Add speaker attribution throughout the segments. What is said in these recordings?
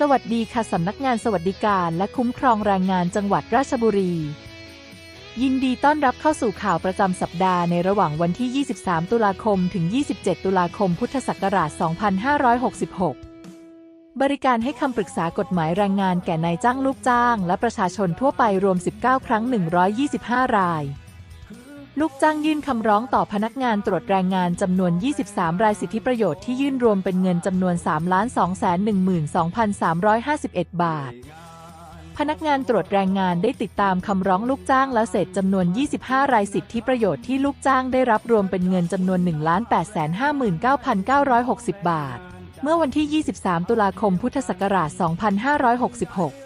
Speaker 1: สวัสดีค่ะสำนักงานสวัสดิการและคุ้มครองแรงงานจังหวัดราชบุรี ยินดีต้อนรับเข้าสู่ข่าวประจำสัปดาห์ในระหว่างวันที่ 23 ตุลาคม ถึง 27 ตุลาคม พุทธศักราช 2566 บริการให้คำปรึกษากฎหมายแรงงานแก่นายจ้างลูกจ้าง และประชาชนทั่วไปรวม 19 ครั้ง 125 ราย ลูกจ้างยื่นคำร้องต่อพนักงานตรวจแรงงานจำนวน 23 รายสิทธิประโยชน์ที่ยื่นรวมเป็นเงินจำนวน 3,212,351 บาท พนักงานตรวจแรงงานได้ติดตามคำร้องลูกจ้างแล้วเสร็จจำนวน 25 รายสิทธิประโยชน์ที่ลูกจ้างได้รับรวมเป็นเงินจำนวน 1,859,960 บาท เมื่อวันที่ 23 ตุลาคม พุทธศักราช 2566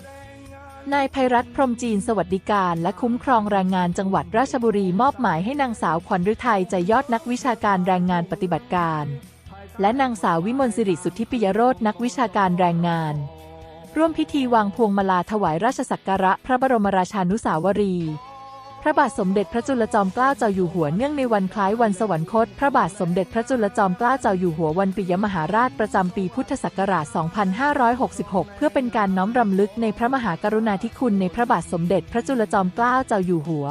Speaker 1: นายภัยรัตพรมจีนสวัสดิการและคุ้มครองแรงงานจังหวัดราชบุรีมอบหมายให้นางสาวขวัญฤทัยใจยอดนักวิชาการแรงงานปฏิบัติการ และนางสาววิมลสิริสุทธิปิยโรจน์นักวิชาการแรงงาน ร่วมพิธีวางพวงมาลาถวายราชสักการะพระบรมราชานุสาวรีย์ พระบาทสมเด็จพระจุลจอมเกล้าเจ้าอยู่หัวเนื่องในวันคล้ายวันสวรรคต พระบาทสมเด็จพระจุลจอมเกล้าเจ้าอยู่หัววันปิยมหาราชประจำปีพุทธศักราช 2566 เพื่อเป็นการน้อมรำลึกในพระมหากรุณาธิคุณในพระบาทสมเด็จพระจุลจอมเกล้าเจ้าอยู่หัว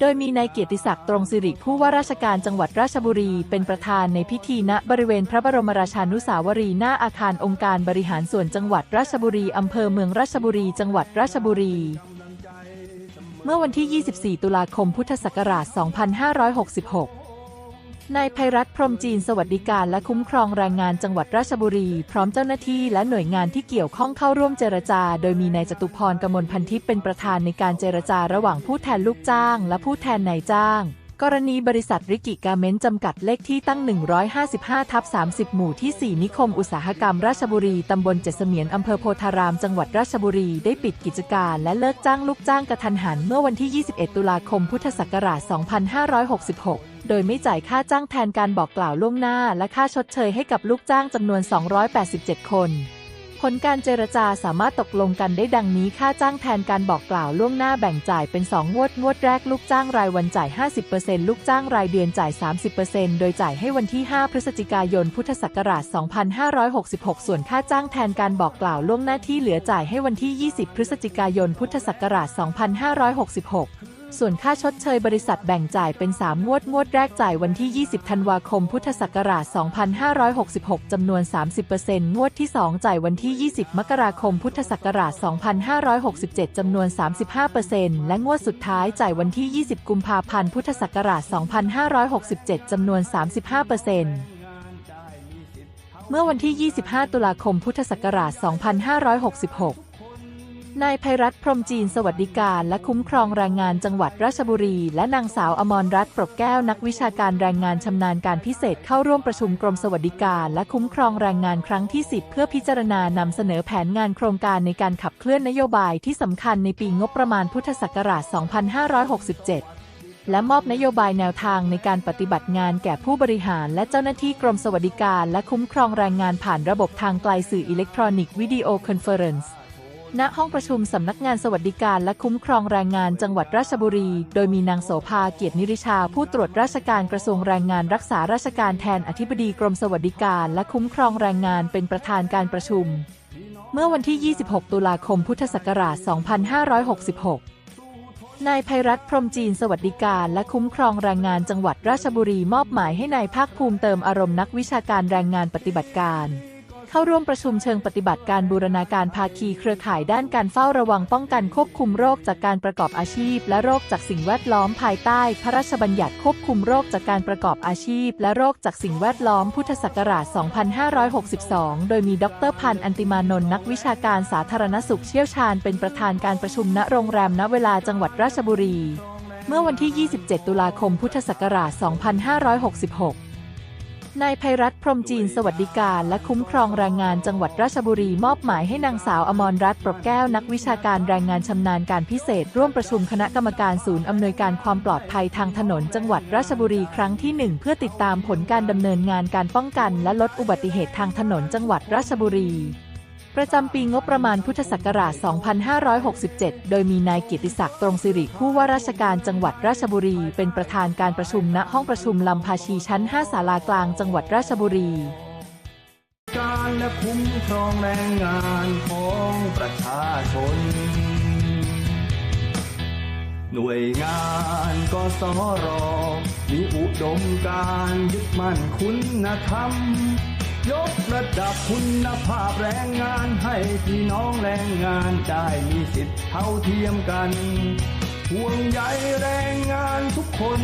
Speaker 1: โดยมีนายเกียรติศักดิ์ตรงสิริผู้ว่าราชการจังหวัดราชบุรี เป็นประธานในพิธีณบริเวณพระบรมราชานุสาวรีย์หน้าอาคารองค์การบริหารส่วนจังหวัดราชบุรีอำเภอเมืองราชบุรี จังหวัดราชบุรี เมื่อวันที่ 24 ตุลาคมพุทธศักราช 2566 นายภัยรัตพรมจีนสวัสดิการและคุ้มครองแรงงานจังหวัดราชบุรี พร้อมเจ้าหน้าที่และหน่วยงานที่เกี่ยวข้องเข้าร่วมเจรจา โดยมีนายจตุพรกมลพันทิพย์เป็นประธานในการเจรจาระหว่างผู้แทนลูกจ้าง และผู้แทนนายจ้าง กรณีบริษัทริกิกาเมนต์จำกัดเลขที่ตั้ง 155 ทับ 30 หมู่ที่ 4 นิคมอุตสาหกรรมราชบุรี ตำบลเจษเมียน อำเภอโพธาราม จังหวัดราชบุรี ได้ปิดกิจการและเลิกจ้างลูกจ้างกระทันหันเมื่อวันที่ 21 ตุลาคม พุทธศักราช 2566 โดยไม่จ่ายค่าจ้างแทนการบอกกล่าวล่วงหน้า และค่าชดเชยให้กับลูกจ้างจำนวน 287 คน ผลการเจรจาสามารถตกลงกันได้ดังนี้ค่าจ้างแทนการบอกกล่าวล่วงหน้าแบ่งจ่ายเป็น 2 งวด งวดแรกลูกจ้างรายวันจ่าย 50%ลูกจ้างรายเดือนจ่าย 30%โดยจ่ายให้วันที่ 5 พฤศจิกายน พุทธศักราช 2566 ส่วนค่าจ้างแทนการบอกกล่าวล่วงหน้าที่เหลือจ่ายให้วันที่ 20 พฤศจิกายน พุทธศักราช 2566 ส่วนค่าชดเชยบริษัทแบ่งจ่ายเป็น 3 งวด งวดแรกจ่ายวันที่ 20 ธันวาคม พุทธศักราช 2566 จำนวน 30%งวดที่ 2 จ่ายวันที่ 20 มกราคม พุทธศักราช 2567 จำนวน 35%และงวดสุดท้ายจ่ายวันที่ 20 กุมภาพันธ์ พุทธศักราช 2567 จำนวน 35%เมื่อวันที่ 25 ตุลาคม พุทธศักราช 2566 นายภัยรัตพรมจีนสวัสดิการและคุ้มครองแรงงานจังหวัดราชบุรี และนางสาวอมรรัตน์ปรกแก้วนักวิชาการแรงงานชำนาญการพิเศษเข้าร่วมประชุมกรมสวัสดิการและคุ้มครองแรงงานครั้งที่ 10 เพื่อพิจารณานำเสนอแผนงานโครงการในการขับเคลื่อนนโยบายที่สำคัญในปีงบประมาณพุทธศักราช 2567และมอบนโยบายแนวทางในการปฏิบัติงานแก่ผู้บริหารและเจ้าหน้าที่กรมสวัสดิการและคุ้มครองแรงงานผ่านระบบทางไกลสื่ออิเล็กทรอนิกส์วิดีโอคอนเฟอเรนซ์ ณห้องประชุมสำนักงานสวัสดิการและคุ้มครองแรงงานจังหวัดราชบุรี โดยมีนางโสภาเกียรตินิริชา ผู้ตรวจราชการกระทรวงแรงงานรักษาราชการแทนอธิบดีกรมสวัสดิการและคุ้มครองแรงงานเป็นประธานการประชุม เมื่อวันที่ 26 ตุลาคมพุทธศักราช 2566นายภัยรัตน์พรมจีนสวัสดิการและคุ้มครองแรงงานจังหวัดราชบุรีมอบหมายให้นายภาคภูมิเติมอารมณ์นักวิชาการแรงงานปฏิบัติการ เข้าร่วมประชุมเชิงปฏิบัติการบูรณาการภาคีเครือข่ายด้านการเฝ้าระวังป้องกันควบคุมโรคจากการประกอบอาชีพ และโรคจากสิ่งแวดล้อมภายใต้ พระราชบัญญัติควบคุมโรคจากการประกอบอาชีพ และโรคจากสิ่งแวดล้อมพุทธศักราช 2562 โดยมีดรพันธ์อันติมานนท์นักวิชาการสาธารณสุขเชี่ยวชาญเป็นประธานการประชุมณโรงแรมณเวลาจังหวัดราชบุรี เมื่อวันที่ 27 ตุลาคม พุทธศักราช 2566 นายภัยรัตพรมจีนสวัสดิการและคุ้มครองแรงงานจังหวัดราชบุรีมอบหมายให้นางสาวอมรรัตน์ปรบแก้วนักวิชาการแรงงานชำนาญการพิเศษ ร่วมประชุมคณะกรรมการศูนย์อำนวยการความปลอดภัยทางถนนจังหวัดราชบุรีครั้งที่ 1 เพื่อติดตามผลการดำเนินงานการป้องกัน และลดอุบัติเหตุทางถนนจังหวัดราชบุรี ประจำปีงบประมาณพุทธศักราช 2567 โดยมีนายเกียรติศักดิ์ตรงสิริผู้ว่าราชการจังหวัดราชบุรี เป็นประธานการประชุมณห้องประชุมลำพาชีชั้น 5 ศาลากลางจังหวัดราชบุรี
Speaker 2: การและคุ้มครองแรงงานของประชาชน หน่วยงานกสรมีอุดมการยึดมั่นคุณธรรม ยกระดับคุณภาพแรงงานให้พี่น้องแรงงานได้มีสิทธิ์เท่าเทียมกัน ห่วงใยแรงงานทุกคน